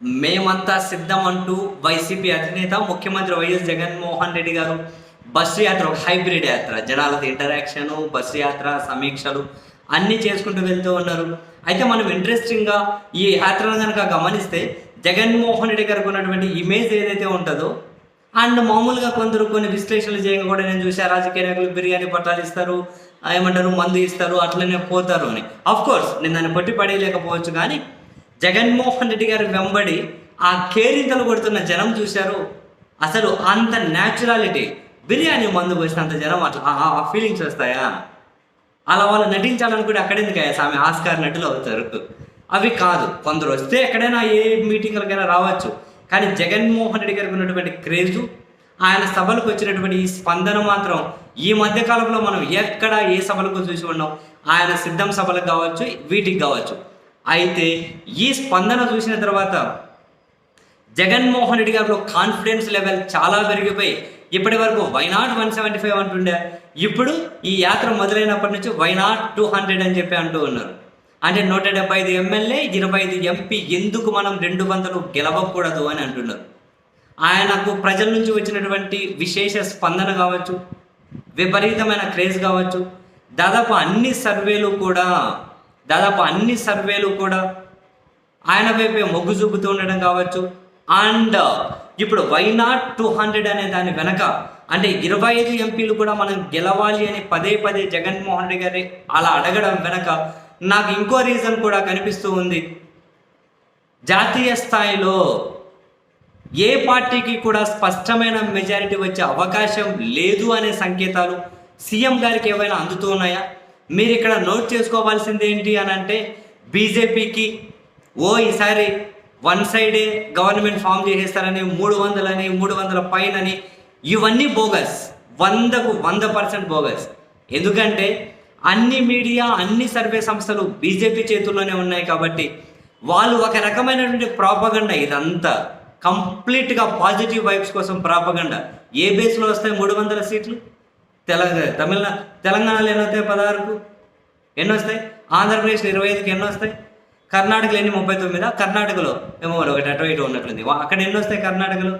మేమంతా సిద్ధం అంటూ వైసీపీ అధినేత ముఖ్యమంత్రి వైఎస్ జగన్మోహన్ రెడ్డి గారు బస్సు యాత్ర ఒక హైబ్రిడ్ యాత్ర. జనాలతో ఇంటరాక్షన్ బస్సు యాత్ర సమీక్షలు అన్నీ చేసుకుంటూ వెళ్తూ ఉన్నారు. అయితే మనం ఇంట్రెస్టింగ్గా ఈ యాత్రను కనుక గమనిస్తే జగన్మోహన్ రెడ్డి గారికి ఉన్నటువంటి ఇమేజ్ ఏదైతే ఉంటుందో అండ్ మామూలుగా కొందరు కొన్ని విశ్లేషణలు చేయగా కూడా నేను చూసా రాజకీయ నాయకులు బిర్యానీ పట్టాలు ఇస్తారు ఏమంటారు మందు ఇస్తారు అట్లనే పోతారు అని. అఫ్ కోర్స్ నేను దాన్ని పట్టి పడేయలేకపోవచ్చు కానీ జగన్మోహన్ రెడ్డి గారి వెంబడి ఆ కేరింతలు కొడుతున్న జనం చూశారు. అసలు అంత న్యాచురాలిటీ. బిర్యానీ మందు పోసినంత జనం అట్లా ఆ- ఫీలింగ్స్ వస్తాయా? అలా వాళ్ళు నటించాలనుకుంటే అక్కడెందుకు అయ్యా స్వామి? ఆస్కార్ నటులు అవుతారు. అవి కాదు. కొందరు వస్తే ఎక్కడైనా ఏ మీటింగ్లకైనా రావచ్చు. కానీ జగన్మోహన్ రెడ్డి గారికి ఉన్నటువంటి క్రేజు ఆయన సభలకు వచ్చినటువంటి ఈ స్పందన మాత్రం ఈ మధ్య కాలంలో మనం ఎక్కడ ఏ సభలకు చూసి ఉన్నాం? ఆయన సిద్ధం సభలకు కావచ్చు వీటికి కావచ్చు. అయితే ఈ స్పందన చూసిన తర్వాత జగన్మోహన్ రెడ్డి గారిలో కాన్ఫిడెన్స్ లెవెల్ చాలా పెరిగిపోయి ఇప్పటి వరకు వైనాట్ వన్ సెవెంటీ ఫైవ్ అంటుండే. ఇప్పుడు ఈ యాత్ర మొదలైనప్పటి నుంచి వైనాట్ టూ హండ్రెడ్ అని చెప్పి అంటూ ఉన్నారు. అంటే నూట డెబ్బై ఐదు ఎమ్మెల్యే ఇరవై ఐదు ఎంపీ ఎందుకు మనం రెండు వందలు గెలవకూడదు అని అంటున్నారు. ఆయనకు ప్రజల నుంచి వచ్చినటువంటి విశేష స్పందన కావచ్చు విపరీతమైన క్రేజ్ కావచ్చు దాదాపు అన్ని సర్వేలు కూడా దాదాపు అన్ని సర్వేలు కూడా ఆయన వైపే మొగ్గు చూపుతూ ఉండడం కావచ్చు. అండ్ ఇప్పుడు వై నాట్ టూ హండ్రెడ్ అనే దాని వెనక అంటే ఇరవై ఐదు ఎంపీలు కూడా మనం గెలవాలి అని పదే పదే జగన్మోహన్ రెడ్డి గారి అలా అడగడం వెనక నాకు ఇంకో రీజన్ కూడా కనిపిస్తూ ఉంది. జాతీయ స్థాయిలో ఏ పార్టీకి కూడా స్పష్టమైన మెజారిటీ వచ్చే అవకాశం లేదు అనే సంకేతాలు సీఎం గారికి ఏమైనా అందుతూ ఉన్నాయా? మీరు ఇక్కడ నోట్ చేసుకోవాల్సింది ఏంటి అని అంటే బీజేపీకి ఓ ఈసారి వన్ సైడే గవర్నమెంట్ ఫామ్ చేసేస్తారని మూడు వందలని మూడు వందల పైనని ఇవన్నీ బోగస్. వందకు వంద పర్సెంట్ బోగస్. ఎందుకంటే అన్ని మీడియా అన్ని సర్వే సంస్థలు బీజేపీ చేతుల్లోనే ఉన్నాయి కాబట్టి వాళ్ళు ఒక రకమైనటువంటి ప్రాపగండ ఇదంతా. కంప్లీట్గా పాజిటివ్ వైబ్స్ కోసం ప్రాపగండ. ఏ బేస్లో వస్తాయి మూడు వందల సీట్లు? తెలంగాణ తమిళనా తెలంగాణలో ఎన్ని వస్తాయి పదహారుకు? ఎన్ని వస్తాయి? ఆంధ్రప్రదేశ్లో ఇరవై ఐదుకి ఎన్ని వస్తాయి? కర్ణాటకలో ఎన్ని? ముప్పై తొమ్మిదా? కర్ణాటకలో. ఏమో ఒకటి అటు ఇటు ఉన్నట్లుంది. అక్కడ ఎన్ని వస్తాయి కర్ణాటకలో?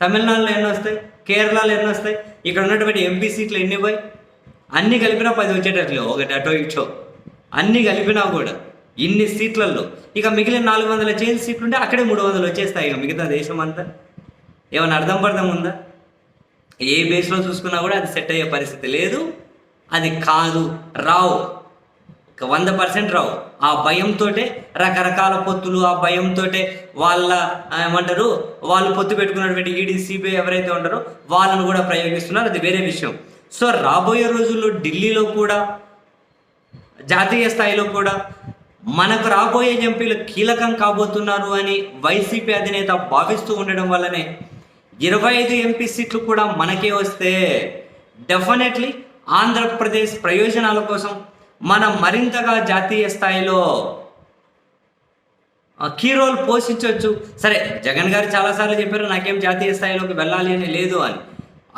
తమిళనాడులో ఎన్ని వస్తాయి? కేరళలో ఎన్ని వస్తాయి? ఇక్కడ ఉన్నటువంటి ఎంపీ సీట్లు ఎన్ని పోయి? అన్ని కలిపినా పది వచ్చేటట్లు ఒకటి అటో ఇటో. అన్ని కలిపినా కూడా ఇన్ని సీట్లలో ఇక మిగిలిన నాలుగు వందల చేంజ్ సీట్లు ఉంటే అక్కడే మూడు వందలు వచ్చేస్తాయి ఇక మిగతా దేశం అంతా ఏమైనా అర్థం పర్థం ఉందా? ఏ బేస్లో చూసుకున్నా కూడా అది సెట్ అయ్యే పరిస్థితి లేదు. అది కాదు రావు. ఒక వంద పర్సెంట్ రావు. ఆ భయంతో రకరకాల పొత్తులు ఆ భయంతో వాళ్ళ ఏమంటారు వాళ్ళు పొత్తు పెట్టుకున్నటువంటి ఈడీ సిబిఐ ఎవరైతే ఉంటారో వాళ్ళను కూడా ప్రయోగిస్తున్నారు. అది వేరే విషయం. సో రాబోయే రోజుల్లో ఢిల్లీలో కూడా జాతీయ స్థాయిలో కూడా మనకు రాబోయే ఎంపీలు కీలకం కాబోతున్నారు అని వైసీపీ అధినేత భావిస్తూ ఉండడం వల్లనే ఇరవై ఐదు ఎంపీ సీట్లు కూడా మనకే వస్తే డెఫినెట్లీ ఆంధ్రప్రదేశ్ ప్రయోజనాల కోసం మనం మరింతగా జాతీయ స్థాయిలో కీ రోల్ పోషించవచ్చు. సరే జగన్ గారు చాలాసార్లు చెప్పారు నాకేం జాతీయ స్థాయిలోకి వెళ్ళాలి అని లేదు అని.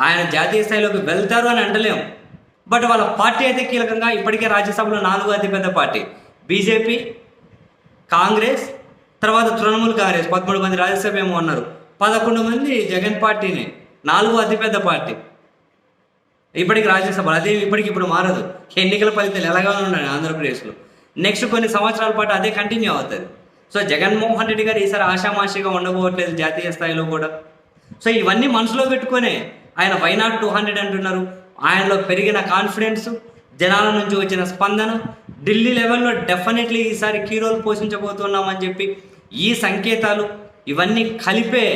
ఆయన జాతీయ స్థాయిలోకి వెళ్తారు అని అంటలేం బట్ వాళ్ళ పార్టీ అయితే కీలకంగా ఇప్పటికే రాజ్యసభలో నాలుగు అతిపెద్ద పార్టీ. బీజేపీ కాంగ్రెస్ తర్వాత తృణమూల్ కాంగ్రెస్ పదమూడు మంది రాజ్యసభ ఏమో ఉన్నారు పదకొండు మంది జగన్ పార్టీనే నాలుగు అతిపెద్ద పార్టీ. ఇప్పటికి రాజ్యసభ అదే ఇప్పటికి ఇప్పుడు మారదు. ఎన్నికల ఫలితాలు ఎలాగానే ఉన్నాయి ఆంధ్రప్రదేశ్లో? నెక్స్ట్ కొన్ని సంవత్సరాల పాటు అదే కంటిన్యూ అవుతుంది. సో జగన్మోహన్ రెడ్డి గారు ఈసారి ఆషామాషిగా ఉండబోవట్లేదు జాతీయ స్థాయిలో కూడా. సో ఇవన్నీ మనసులో పెట్టుకునే ఆయన వైనాట్ టూ హండ్రెడ్ అంటున్నారు. ఆయనలో పెరిగిన కాన్ఫిడెన్స్ జనాల నుంచి వచ్చిన స్పందన ఢిల్లీ లెవెల్లో డెఫినెట్లీ ఈసారి కీ రోల్ పోషించబోతున్నామని చెప్పి ఈ సంకేతాలు ఇవన్నీ కలిపే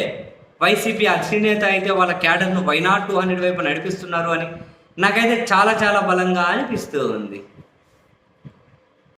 వైసీపీ అధినేత అయితే వాళ్ళ క్యాడర్ను వైనాట్ టూ హండ్రెడ్ వైపు నడిపిస్తున్నారు అని నాకైతే చాలా చాలా బలంగా అనిపిస్తూ ఉంది.